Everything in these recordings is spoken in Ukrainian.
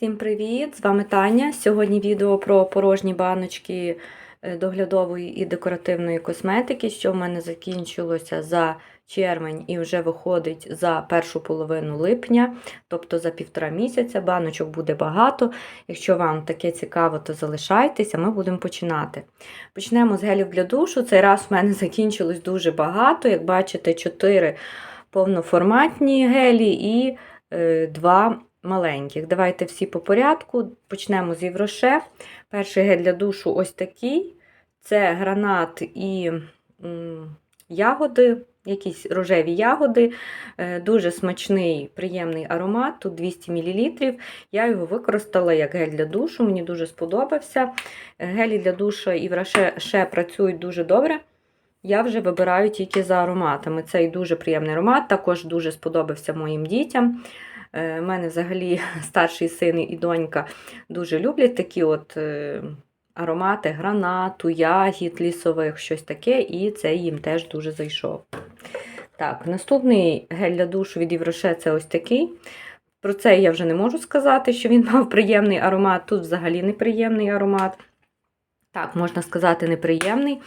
Всім привіт! З вами Таня. Сьогодні відео про порожні баночки е, доглядової і декоративної косметики, що в мене закінчилося за червень і вже виходить за першу половину липня, тобто за півтора місяця. Баночок буде багато. Якщо вам таке цікаво, то залишайтеся, ми будемо починати. Почнемо з гелів для душу. Цей раз в мене закінчилось дуже багато. Як бачите, 4 повноформатні гелі і 2 маленьких. Давайте всі по порядку. Почнемо з Євроше. Перший гель для душу ось такий. Це гранат і ягоди, якісь рожеві ягоди. Е, Дуже смачний, приємний аромат. Тут 200 мл. Я його використала як гель для душу, мені дуже сподобався. Е, Гелі для душу Євроше ще працюють дуже добре. Я вже вибираю тільки за ароматами. Цей дуже приємний аромат, також дуже сподобався моїм дітям. У мене взагалі старший син і донька дуже люблять такі от е, аромати гранату, ягід, лісових, щось таке, і це їм теж дуже зайшов. Так, наступний гель для душу від Євроше це ось такий. Про це я вже не можу сказати, що він мав приємний аромат. Тут взагалі неприємний аромат. Так, можна сказати, неприємний.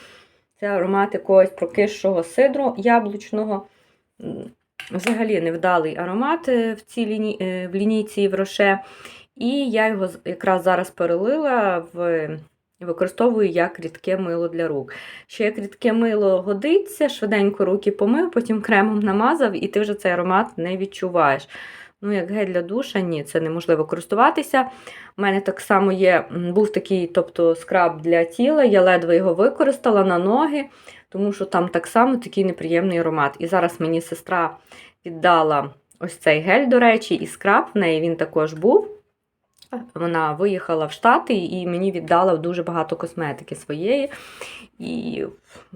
Це аромат якогось прокисшого сидру яблучного. Взагалі невдалий аромат в цій ліні... в лінійці Євроше. І я його якраз зараз перелила в використовую як рідке мило для рук. Ще як рідке мило годиться, швиденько руки помив, потім кремом намазав, і ти вже цей аромат не відчуваєш. Ну, як гель для душа, ні, це неможливо користуватися. У мене так само є, був такий тобто, скраб для тіла, я ледве його використала на ноги, тому що там так само такий неприємний аромат. І зараз мені сестра віддала ось цей гель, до речі, і скраб в неї він також був. Вона виїхала в Штати і мені віддала дуже багато косметики своєї. І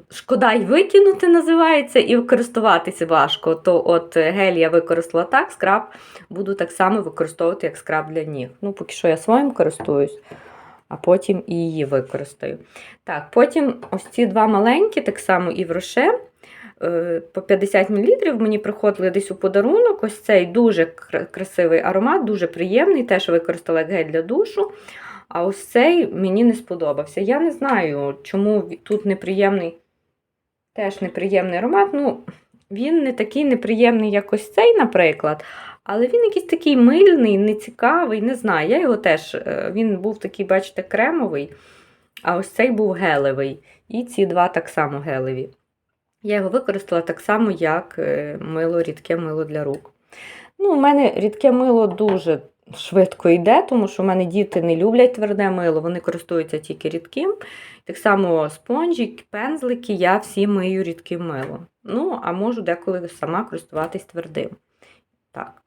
шкода й викинути називається, і користуватися важко. То от гель я використала так, скраб буду так само використовувати, як скраб для ніг. Ну, поки що я своїм користуюсь, а потім і її використаю. Так, потім ось ці два маленькі, так само і в роше. По 50 мл мені приходили десь у подарунок. Ось цей дуже красивий аромат, дуже приємний, теж використала гель для душу. А ось цей мені не сподобався. Я не знаю, чому тут неприємний, теж неприємний аромат. Ну, Він не такий неприємний, як ось цей, наприклад. Але він якийсь такий мильний, нецікавий, не знаю. Я його теж, Він був такий, бачите, кремовий, а ось цей був гелевий. І ці два так само гелеві. Я його використала так само, як мило, рідке мило для рук. Ну, У мене рідке мило дуже швидко йде, тому що в мене діти не люблять тверде мило, вони користуються тільки рідким. Так само спонжі, пензлики, я всі мию рідким милом. Ну, а можу деколи сама користуватись твердим. Так.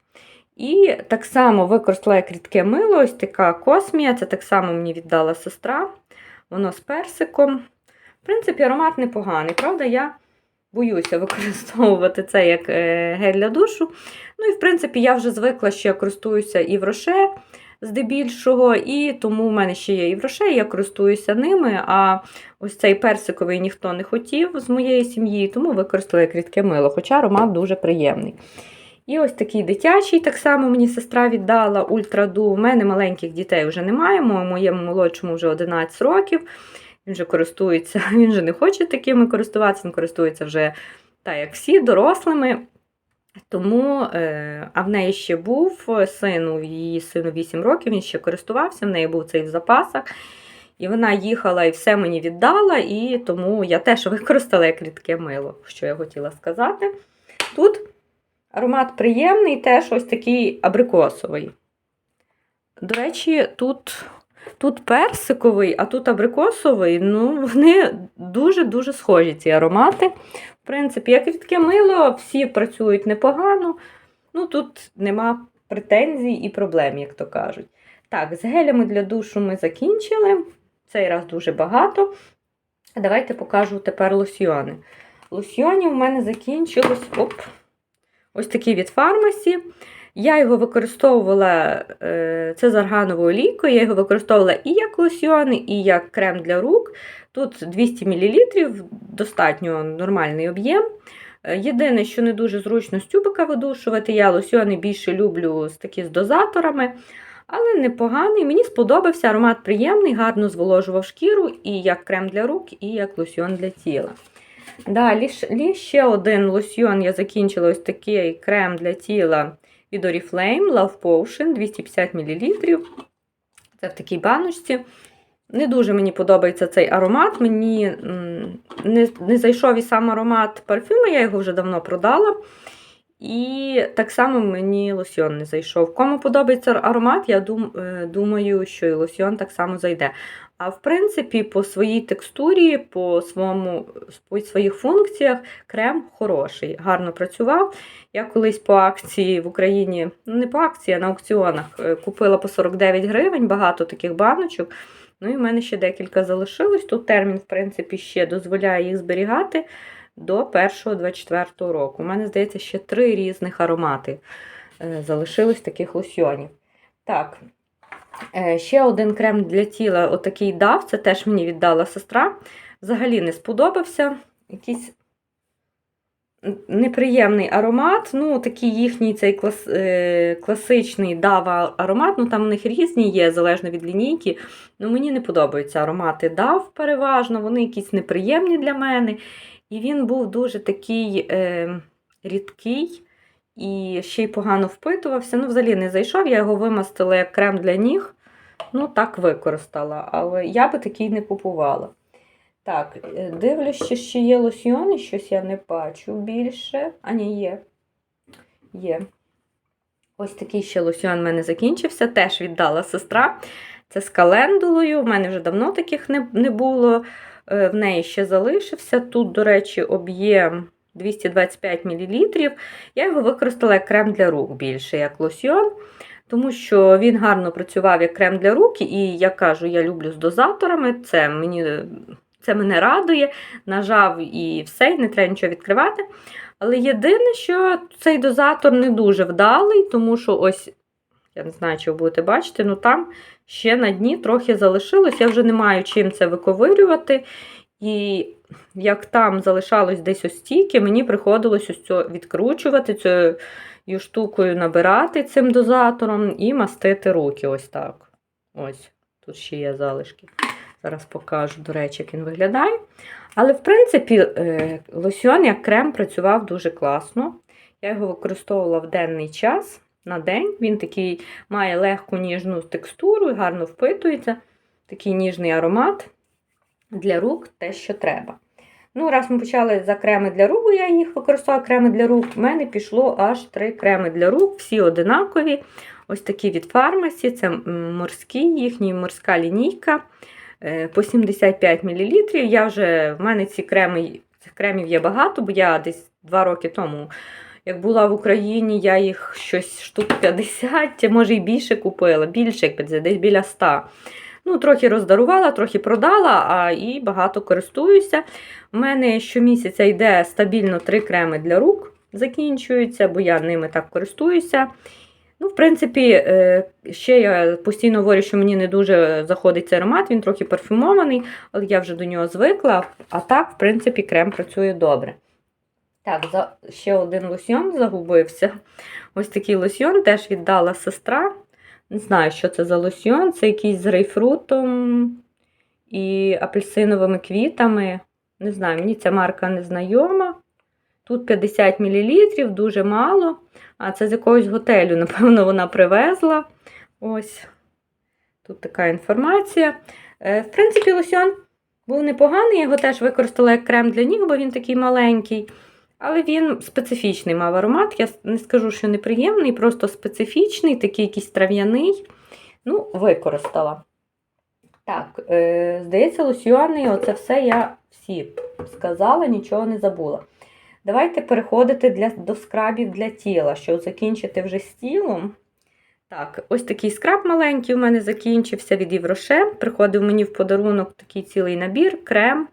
І так само використала як рідке мило, ось така космія, це так само мені віддала сестра. Воно з персиком. В принципі, аромат непоганий, правда, я боюся використовувати це як гель для душу. Ну і, в принципі, я вже звикла, що я користуюся і в роше здебільшого, і тому в мене ще є і в роше, я користуюся ними. А ось цей персиковий ніхто не хотів з моєї сім'ї, тому використала як рідке мило, хоча аромат дуже приємний. І ось такий дитячий, так само мені сестра віддала ультраду. У мене маленьких дітей вже немає, моєму молодшому вже 11 років. Він вже користується, він вже не хоче такими користуватися, він користується вже, так як всі, дорослими. Тому, а в неї ще був сину, її сину 8 років, він ще користувався, в неї був цей в запасах. І вона їхала і все мені віддала, і тому я теж використала як рідке мило, що я хотіла сказати. Тут аромат приємний, теж ось такий абрикосовий. До речі, тут тут персиковий, а тут абрикосовий, ну, вони дуже-дуже схожі, ці аромати. В принципі, як рідке мило, всі працюють непогано. Ну, Тут нема претензій і проблем, як то кажуть. Так, з гелями для душу ми закінчили. Цей раз дуже багато. Давайте покажу тепер лосьйони. Лосьйонів у мене закінчилось оп, ось такий від фармасі. Я його використовувала, це з аргановою олійкою, я його використовувала і як лосьйон, і як крем для рук. Тут 200 мл, достатньо нормальний об'єм. Єдине, що не дуже зручно з тюбика видушувати, я лосьйони більше люблю з такі з дозаторами. Але непоганий. Мені сподобався аромат приємний, гарно зволожував шкіру і як крем для рук, і як лосьйон для тіла. Далі ще один лосьйон я закінчила ось такий крем для тіла від Oriflame Love Potion 250 мл. Це в такій баночці. Не дуже мені подобається цей аромат. Мені не, не зайшов і сам аромат парфюму, я його вже давно продала. І так само мені лосьйон не зайшов. Кому подобається аромат, я е, думаю, що і лосьйон так само зайде. А в принципі, по своїй текстурі, по, своєму, по своїх функціях крем хороший, гарно працював. Я колись по акції в Україні, ну не по акції, а на аукціонах е, купила по 49 гривень, багато таких баночок. Ну і в мене ще декілька залишилось. Тут термін, в принципі, ще дозволяє їх зберігати до 1-24 року. У мене, здається, ще три різних аромати е, залишилось таких лосьйонів. Так, ще один крем для тіла, отакий дав, це теж мені віддала сестра. Взагалі не сподобався. Якийсь неприємний аромат. Ну, такий їхній цей клас, е, класичний дава аромат. Ну, там у них різні є, залежно від лінійки. Ну, мені не подобаються аромати дав переважно, вони якісь неприємні для мене. І він був дуже такий е, рідкий і ще й погано впитувався. Ну, взагалі не зайшов, я його вимастила як крем для ніг. Ну, так використала, але я би такий не купувала. Так, е, дивлюсь, що є лосьйони, щось я не бачу більше. А, ні, є. Є. Ось такий ще лосьйон в мене закінчився, теж віддала сестра. Це з календулою. У мене вже давно таких не, не було. Е, В неї ще залишився. Тут, до речі, об'єм 225 мл. Я його використала як крем для рук більше, як лосьйон, тому що він гарно працював як крем для рук, і я кажу, я люблю з дозаторами. Це мені це мене радує. Нажав і все, і не треба нічого відкривати. Але єдине, що цей дозатор не дуже вдалий, тому що ось, я не знаю, чи ви будете бачити, ну там ще на дні трохи залишилось. Я вже не маю чим це виковирювати. І як там залишалось десь ось стільки, мені приходилось ось це відкручувати цією штукою, набирати цим дозатором і мастити руки. Ось так. Ось, тут ще є залишки. Зараз покажу, до речі, як він виглядає. Але, в принципі, е, лосьон як крем працював дуже класно. Я його використовувала в денний час на день. Він такий має легку ніжну текстуру гарно впитується. Такий ніжний аромат для рук те, що треба. Ну, раз ми почали за креми для рук, я їх використовувала креми для рук. У мене пішло аж три креми для рук, всі одинакові. Ось такі від фармасі. Це морські, їхня морська лінійка е, по 75 мл. Я вже, в мене ці креми, цих кремів є багато, бо я десь два роки тому. Як була в Україні, я їх щось штук 50, може і більше купила, більше як десь біля 100. Ну, трохи роздарувала, трохи продала, а і багато користуюся. У мене щомісяця йде стабільно три креми для рук, закінчуються, бо я ними так користуюся. Ну, в принципі, е, ще я постійно говорю, що мені не дуже заходить цей аромат, він трохи парфюмований, але я вже до нього звикла. А так, в принципі, крем працює добре. Так, ще один лосьйон загубився. Ось такий лосьйон теж віддала сестра. Не знаю, що це за лосьйон. Це якийсь з грейпфрутом і апельсиновими квітами. Не знаю, мені ця марка не знайома. Тут 50 мл, дуже мало. А це з якогось готелю, напевно, вона привезла. Ось тут така інформація. Е, В принципі, лосьон був непоганий, я його теж використала як крем для ніг, бо він такий маленький. Але він специфічний мав аромат. Я не скажу, що неприємний, просто специфічний, такий якийсь трав'яний. Ну, використала. Так, е, здається, лосьйони, оце все я всі сказала, нічого не забула. Давайте переходити для, до скрабів для тіла, щоб закінчити вже з тілом. Так, ось такий скраб маленький у мене закінчився від Євроше. Приходив мені в подарунок такий цілий набір, крем,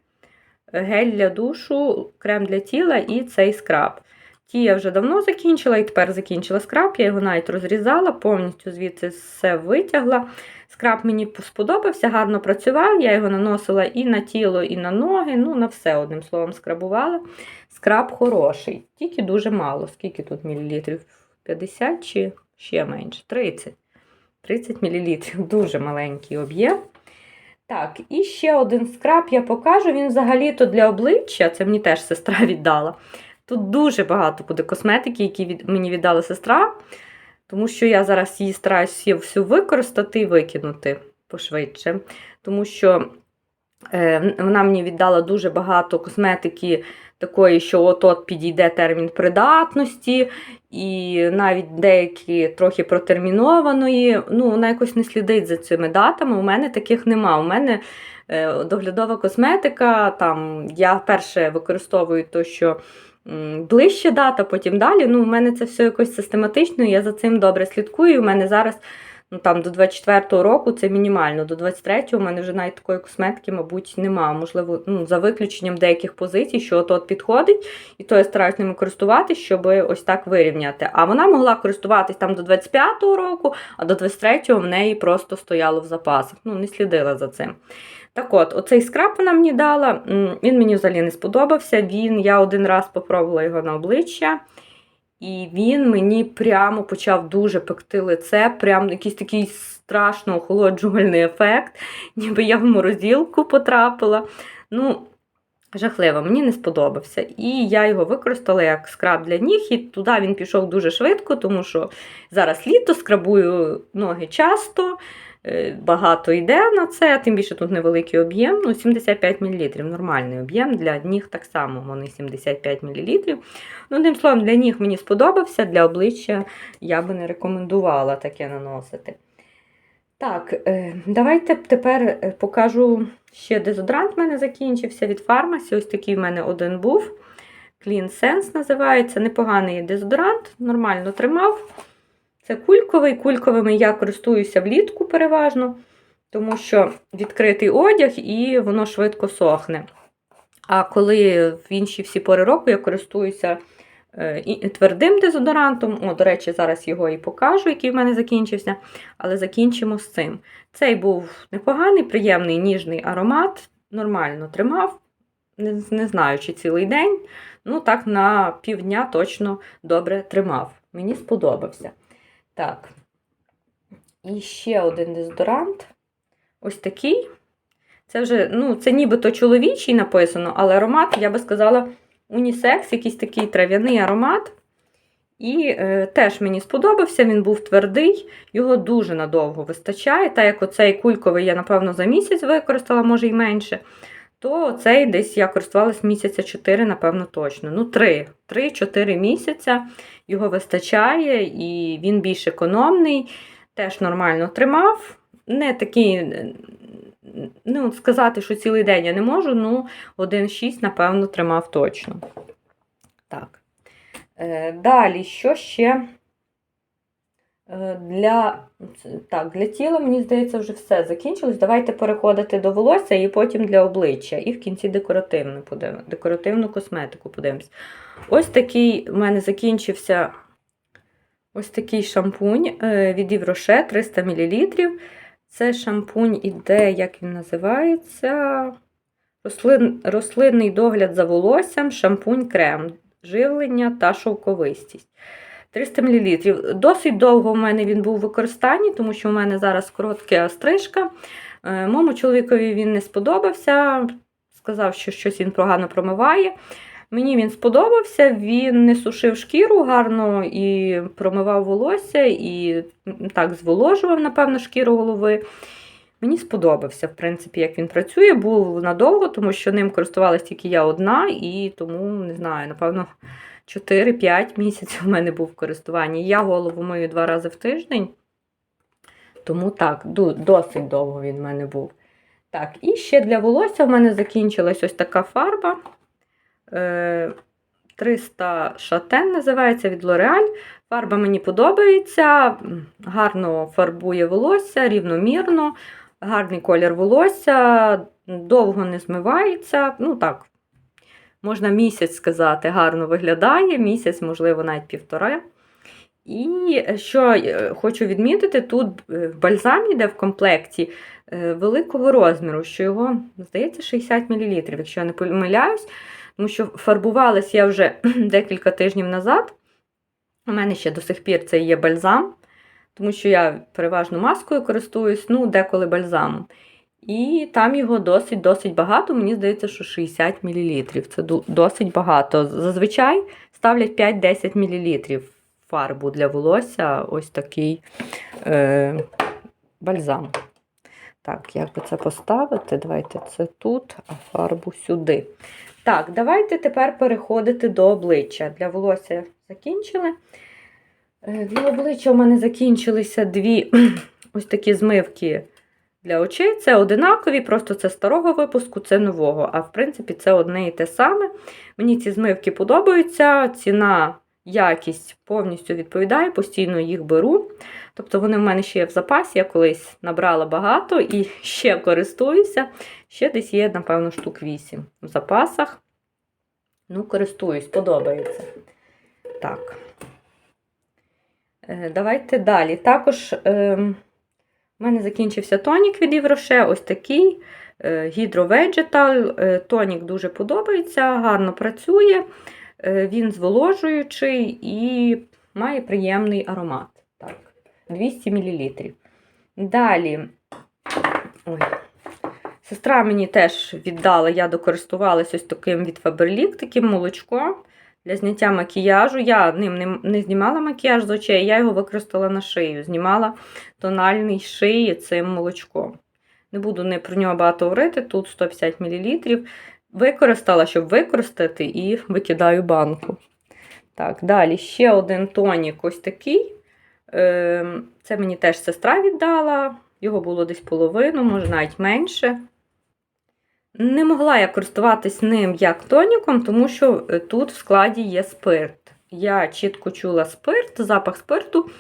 гель для душу, крем для тіла і цей скраб. Ті я вже давно закінчила і тепер закінчила скраб. Я його навіть розрізала, повністю звідси все витягла. Скраб мені сподобався, гарно працював. Я його наносила і на тіло, і на ноги. Ну, на все, одним словом, скрабувала. Скраб хороший, тільки дуже мало. Скільки тут мілілітрів? 50 чи ще менше? 30. 30 мл. Дуже маленький об'єм. Так, і ще один скраб я покажу. Він взагалі-то для обличчя, це мені теж сестра віддала. Тут дуже багато буде косметики, які від, мені віддала сестра. Тому що я зараз її стараюся всю використати і викинути пошвидше. Тому що е, вона мені віддала дуже багато косметики такої, що от-от підійде термін придатності, і навіть деякі трохи протермінованої. Ну, вона якось не слідить за цими датами. У мене таких нема. У мене е, доглядова косметика. Там я перше використовую то, що ближче дата, потім далі. Ну, у мене це все якось систематично, я за цим добре слідкую. У мене зараз. Ну, там до 24-го року це мінімально. До 23-го у мене вже навіть такої косметики, мабуть, нема. Можливо, ну, за виключенням деяких позицій, що от підходить, і то я стараюсь ними користуватись, щоб ось так вирівняти. А вона могла користуватись там до 25-го року, а до 23-го в неї просто стояло в запасах. Ну, не слідила за цим. Так от, оцей скраб вона мені дала, він мені взагалі не сподобався. Він, Я один раз попробувала його на обличчя. І він мені прямо почав дуже пекти лице, прям якийсь такий страшно охолоджувальний ефект, ніби я в морозилку потрапила. Ну, жахливо, мені не сподобався. І я його використала як скраб для ніг, і туди він пішов дуже швидко, тому що зараз літо скрабую ноги часто. Е, Багато йде на це, тим більше тут невеликий об'єм, ну 75 мл, нормальний об'єм для ніг так само, вони 75 мл. Ну, одним словом, для ніг мені сподобався, для обличчя я би не рекомендувала таке наносити. Так, е, давайте тепер е, покажу ще дезодорант в мене закінчився від фармасі. Ось такий в мене один був. Clean Sense називається. Непоганий дезодорант, нормально тримав. Це кульковий. Кульковими я користуюся влітку переважно, тому що відкритий одяг і воно швидко сохне. А коли в інші всі пори року я користуюся е, твердим дезодорантом, о, до речі, зараз його і покажу, який в мене закінчився, але закінчимо з цим. Цей був непоганий, приємний ніжний аромат, нормально тримав, не, не знаю, чи цілий день. Ну, так, на півдня точно добре тримав. Мені сподобався. Так. І ще один дезодорант. Ось такий. Це вже, ну, це нібито чоловічий написано, але аромат, я би сказала, унісекс, якийсь такий трав'яний аромат. І е, теж мені сподобався, він був твердий, його дуже надовго вистачає. Та як оцей кульковий я, напевно, за місяць використала, може й менше, то цей десь я користувалась місяця 4, напевно, точно. Ну, 3. 3-4 місяця його вистачає, і він більш економний, теж нормально тримав. Не такий, ну, сказати, що цілий день я не можу, ну, 1,6, напевно, тримав точно. Так. Е, Далі, що ще? Е, Для, так, для тіла, мені здається, вже все закінчилось. Давайте переходити до волосся і потім для обличчя. І в кінці декоративну, подивимо- декоративну косметику подивимось. Ось такий в мене закінчився ось такий шампунь е, від Rocher 300 мл. Це шампунь іде, як він називається? Рослин, рослинний догляд за волоссям, шампунь крем, живлення та шовковистість. 300 мл. Досить довго в мене він був в використанні, тому що в мене зараз коротка стрижка. Е, Моєму чоловікові він не сподобався. Сказав, що щось він погано промиває. Мені він сподобався, він не сушив шкіру гарно і промивав волосся, і так зволожував, напевно, шкіру голови. Мені сподобався, в принципі, як він працює. Був надовго, тому що ним користувалась тільки я одна, і тому, не знаю, напевно, 4-5 місяців у мене був в користуванні. Я голову мию два рази в тиждень. Тому так, досить довго він в мене був. Так, і ще для волосся в мене закінчилась ось така фарба. Е, 300 шатен називається від L'Oreal. Фарба мені подобається, гарно фарбує волосся, рівномірно, гарний колір волосся, довго не змивається. Ну так, можна місяць сказати, гарно виглядає, місяць, можливо, навіть півтора. І що е, хочу відмітити, тут е, в бальзамі йде в комплекті е, великого розміру, що його, здається, 60 мл, якщо я не помиляюсь, тому що фарбувалась я вже декілька тижнів назад. У мене ще до сих пір це є бальзам, тому що я переважно маскою користуюсь, ну, деколи бальзамом. І там його досить-досить багато, мені здається, що 60 мл. Це досить багато. Зазвичай ставлять 5-10 мл фарбу для волосся, ось такий е, бальзам. Так, як би це поставити? Давайте це тут, а фарбу сюди. Так, давайте тепер переходити до обличчя. Для волосся закінчили. Е, Для обличчя у мене закінчилися дві ось такі змивки для очей. Це одинакові, просто це старого випуску, це нового. А в принципі, це одне і те саме. Мені ці змивки подобаються. Ціна, якість повністю відповідає, постійно їх беру. Тобто вони в мене ще є в запасі, я колись набрала багато і ще користуюся. Ще десь є, напевно, штук 8 в запасах. Ну, користуюсь, подобається. Так. Е, Давайте далі. Також е, в мене закінчився тонік від Євроше, ось такий е, Hydro Vegetal. Е, Тонік дуже подобається, гарно працює. Е, Він зволожуючий і має приємний аромат. Так, 200 мл. Далі. Ой. Сестра мені теж віддала, я докористувалася ось таким від Faberlic, таким молочком для зняття макіяжу. Я ним не, не знімала макіяж з очей, я його використала на шию. Знімала тональний шиї цим молочком. Не буду не про нього багато говорити, тут 150 мл. Використала, щоб використати, і викидаю банку. Так, далі ще один тонік ось такий. Ем, Це мені теж сестра віддала. Його було десь половину, може навіть менше. Не могла я користуватись ним як тоніком, тому що е, тут в складі є спирт. Я чітко чула спирт, запах спирту,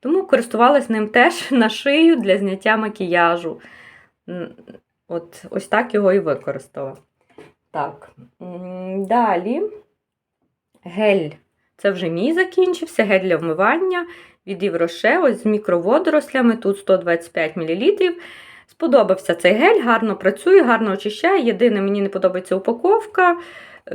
тому користувалась ним теж на шию для зняття макіяжу. От, ось так його і використала. Так, далі гель. Це вже мій закінчився, гель для вмивання від Євроше, ось з мікроводорослями, тут 125 мл. Сподобався цей гель, гарно працює, гарно очищає. Єдине, мені не подобається упаковка.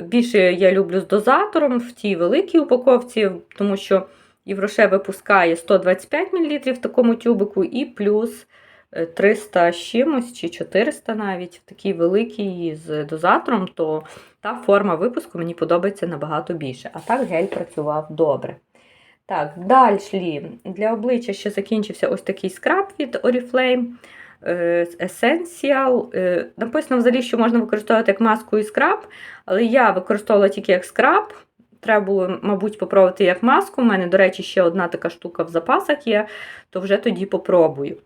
Більше я люблю з дозатором в тій великій упаковці, тому що Євроше випускає 125 мл в такому тюбику і плюс е, 300 з чимось чи 400 навіть в такій великій з дозатором, то та форма випуску мені подобається набагато більше. А так гель працював добре. Так, далі для обличчя ще закінчився ось такий скраб від Oriflame. Е, Essential. Е, Написано взагалі, що можна використовувати як маску і скраб, але я використовувала тільки як скраб. Треба було, мабуть, попробувати як маску. У мене, до речі, ще одна така штука в запасах є, то вже тоді попробую.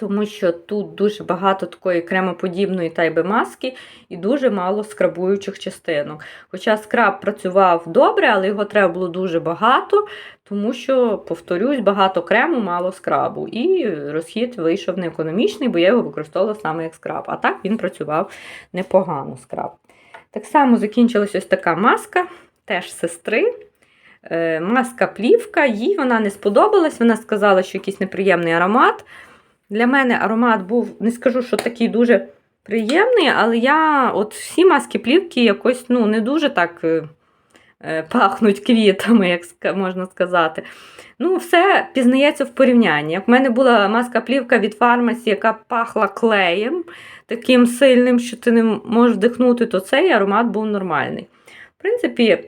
Тому що тут дуже багато такої кремоподібної тайби маски і дуже мало скрабуючих частинок. Хоча скраб працював добре, але його треба було дуже багато, тому що, повторюсь, багато крему, мало скрабу. І розхід вийшов неекономічний, бо я його використовувала саме як скраб. А так він працював непогано скраб. Так само закінчилась ось така маска, теж сестри. Е, Маска плівка, їй вона не сподобалась. Вона сказала, що якийсь неприємний аромат. Для мене аромат був, не скажу, що такий дуже приємний, але я от всі маски плівки якось ну, не дуже так е, е, пахнуть квітами, як можна сказати. Ну, все пізнається в порівнянні. Як в мене була маска плівка від фармасі, яка пахла клеєм, таким сильним, що ти не можеш вдихнути, то цей аромат був нормальний. В принципі,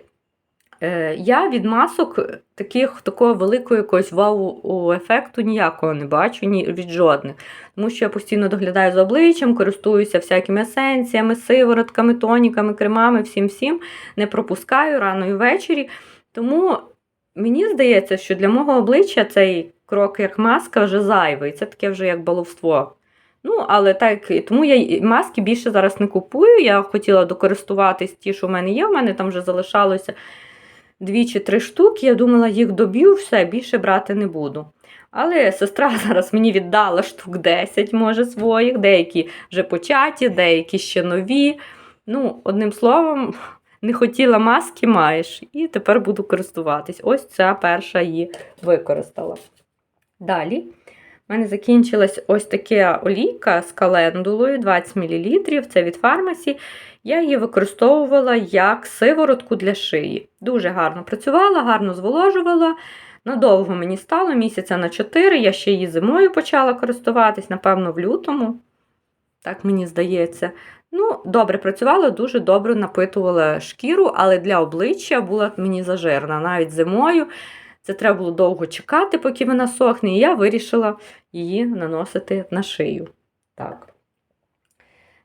Я від масок таких, такого великого якогось вау-ефекту ніякого не бачу ні від жодних. Тому що я постійно доглядаю за обличчям, користуюся всякими есенціями, сиворотками, тоніками, кремами, всім-всім. Не пропускаю рано і ввечері. Тому мені здається, що для мого обличчя цей крок як маска вже зайвий. Це таке вже як баловство. Ну, але так, тому я маски більше зараз не купую. Я хотіла докористуватись ті, що в мене є. У мене там вже залишалося дві чи три штуки. Я думала, їх доб'ю, все, більше брати не буду. Але сестра зараз мені віддала штук 10, може, своїх, деякі вже початі, деякі ще нові. Ну, одним словом, не хотіла маски, маєш, і тепер буду користуватись. Ось ця перша її використала. Далі. У мене закінчилась ось така олійка з календулою 20 мл. Це від фармасі. Я її використовувала як сиворотку для шиї. Дуже гарно працювала, гарно зволожувала. Надовго мені стало, місяця на 4. Я ще її зимою почала користуватись, напевно, в лютому. Так мені здається. Ну, добре працювала, дуже добре напитувала шкіру, але для обличчя була мені зажирна. Навіть зимою це треба було довго чекати, поки вона сохне, і я вирішила її наносити на шию. Так.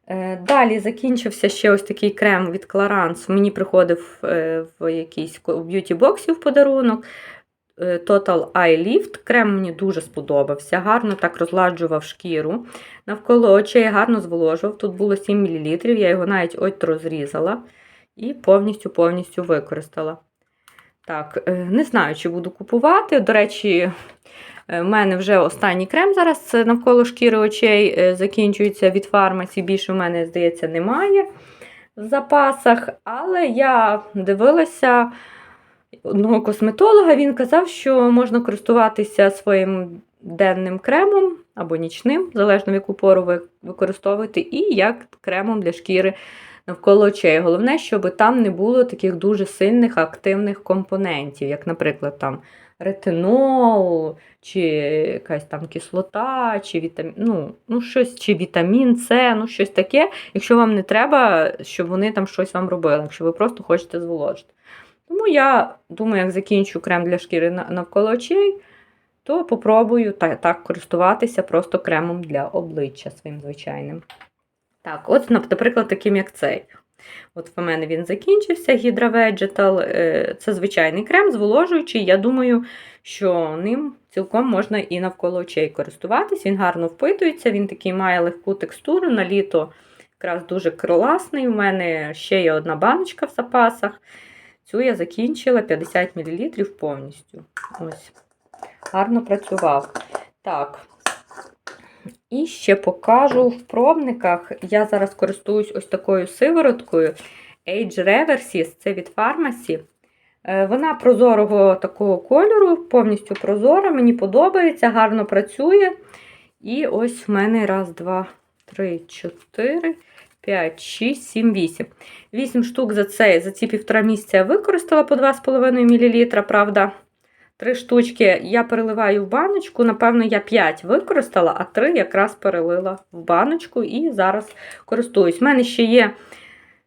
Е, Далі закінчився ще ось такий крем від Clarins. Мені приходив е, в якийсь б'юті-боксі в подарунок. Е, Total Eye Lift. Крем мені дуже сподобався. Гарно так розладжував шкіру. Навколо очей гарно зволожував. Тут було 7 мл, я його навіть от розрізала і повністю-повністю використала. Так, не знаю, чи буду купувати. До речі, е, в мене вже останній крем зараз навколо шкіри очей е, закінчується від фармасі. Більше в мене, здається, немає в запасах. Але я дивилася одного косметолога, він казав, що можна користуватися своїм денним кремом або нічним, залежно в яку пору ви використовуєте, і як кремом для шкіри навколо очей. Головне, щоб там не було таких дуже сильних активних компонентів, як, наприклад, там ретинол, чи якась там кислота, чи вітамін, ну, ну, щось, чи вітамін С, ну щось таке, якщо вам не треба, щоб вони там щось вам робили, якщо ви просто хочете зволожити. Тому я думаю, як закінчу крем для шкіри навколо очей, то попробую так, так користуватися просто кремом для обличчя своїм звичайним. Так, от, наприклад, таким як цей. От в мене він закінчився, Hydra Vegetal. Е, Це звичайний крем, зволожуючий. Я думаю, що ним цілком можна і навколо очей користуватись. Він гарно впитується, він такий має легку текстуру. На літо якраз дуже класний. У мене ще є одна баночка в запасах. Цю я закінчила 50 мл повністю. Ось. Гарно працював. Так. І ще покажу в пробниках. Я зараз користуюсь ось такою сивороткою Age Reverses, це від Pharmacy. Е, Вона прозорого такого кольору, повністю прозора, мені подобається, гарно працює. І ось в мене раз, два, три, чотири, п'ять, шість, сім, вісім. Вісім штук за цей, за ці півтора місяця я використала по 2,5 мл, правда. Три штучки я переливаю в баночку. Напевно, я 5 використала, а 3 якраз перелила в баночку і зараз користуюсь. У мене ще є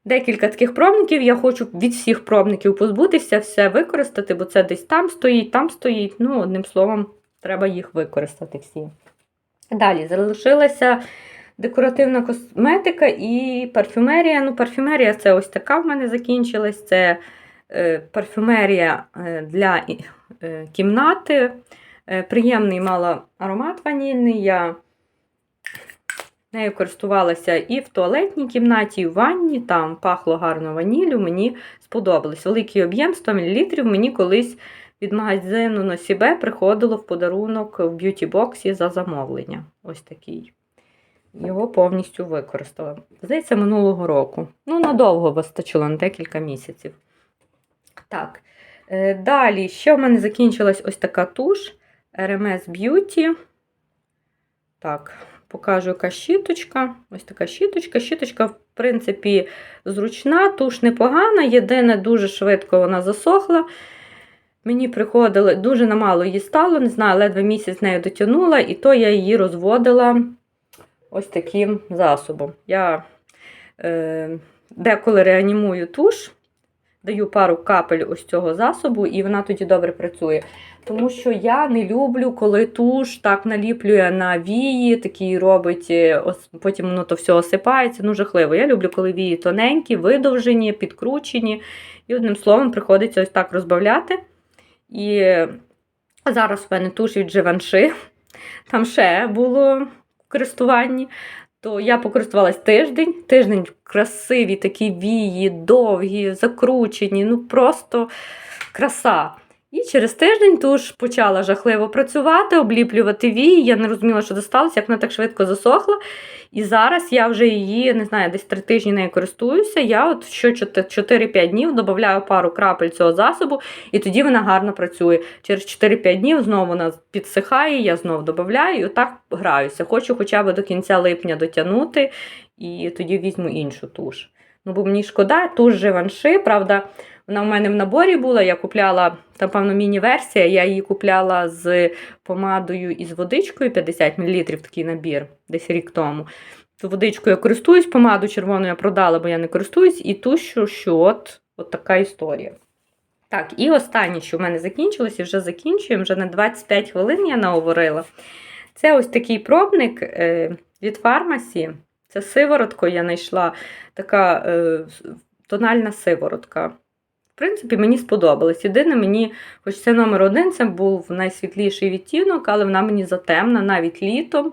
декілька таких пробників. Я хочу від всіх пробників позбутися, все використати, бо це десь там стоїть, там стоїть. Ну, одним словом, треба їх використати всі. Далі залишилася декоративна косметика і парфюмерія. Ну, парфюмерія це ось така в мене закінчилась. Це е, парфюмерія е, для кімнати. Е, приємний мала аромат ванільний. Я нею користувалася і в туалетній кімнаті, і в ванні. Там пахло гарно ваніллю, мені сподобалось. Великий об'єм 100 мл. Мені колись від магазину Носібе приходило в подарунок в б'юті-боксі за замовлення. Ось такий. Його повністю використала. Здається, минулого року. Ну, надовго вистачило, на декілька місяців. Так. Е, Далі, ще в мене закінчилась ось така туш RMS Beauty. Так, покажу, яка щіточка. Ось така щіточка. Щіточка, в принципі, зручна, туш непогана. Єдине, дуже швидко вона засохла. Мені приходило, дуже намало її стало, не знаю, ледве місяць нею дотягнула, і то я її розводила ось таким засобом. Я е, деколи реанімую туш, даю пару капель ось цього засобу, і вона тоді добре працює. Тому що я не люблю, коли туш так наліплює на вії, такий робить, е, потім воно то все осипається. Ну, жахливо. Я люблю, коли вії тоненькі, видовжені, підкручені. І одним словом, приходиться ось так розбавляти. І зараз в мене туш від Givenchy. Там ще було в користуванні. То я покористувалась тиждень. Тиждень красиві, такі вії, довгі, закручені, ну просто краса. І через тиждень туш почала жахливо працювати, обліплювати вії. Я не розуміла, що досталося, як вона так швидко засохла. І зараз я вже її, не знаю, десь три тижні нею користуюся. Я от що 4-5 днів додаю пару крапель цього засобу, і тоді вона гарно працює. Через 4-5 днів знову вона підсихає, я знову додаю і отак граюся. Хочу хоча б до кінця липня дотягнути, і тоді візьму іншу туш. Ну, бо мені шкода, туш Живанши, правда, Вона в мене в наборі була, я купляла, там, певно, міні-версія, я її купляла з помадою і з водичкою 50 мл такий набір, десь рік тому. Ту водичкою я користуюсь, помаду червону я продала, бо я не користуюсь, і ту, що, що от, от така історія. Так, і останнє, що в мене закінчилось, і вже закінчуємо, вже на 25 хвилин я наговорила. Це ось такий пробник е, від фармасі. Це сиворотка я знайшла, така е, тональна сиворотка. В принципі, мені сподобалось. Єдине, мені, хоч це номер один, це був найсвітліший відтінок, але вона мені затемна навіть літом.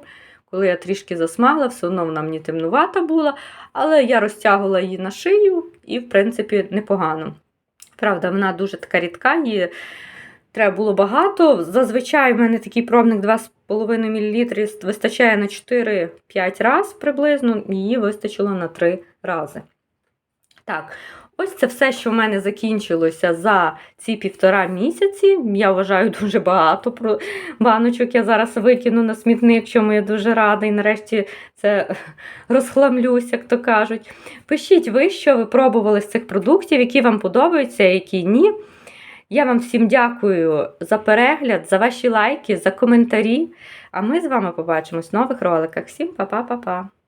Коли я трішки засмагла, все одно вона мені темнувата була, але я розтягувала її на шию і, в принципі, непогано. Правда, вона дуже така рідка, її треба було багато. Зазвичай в мене такий пробник 2,5 мл вистачає на 4-5 разів приблизно, її вистачило на 3 рази. Так, ось це все, що в мене закінчилося за ці півтора місяці. Я вважаю дуже багато про баночок. Я зараз викину на смітник, чому я дуже рада. І нарешті це розхламлюсь, як то кажуть. Пишіть ви, що ви пробували з цих продуктів, які вам подобаються, які ні. Я вам всім дякую за перегляд, за ваші лайки, за коментарі. А ми з вами побачимось в нових роликах. Всім па-па-па-па!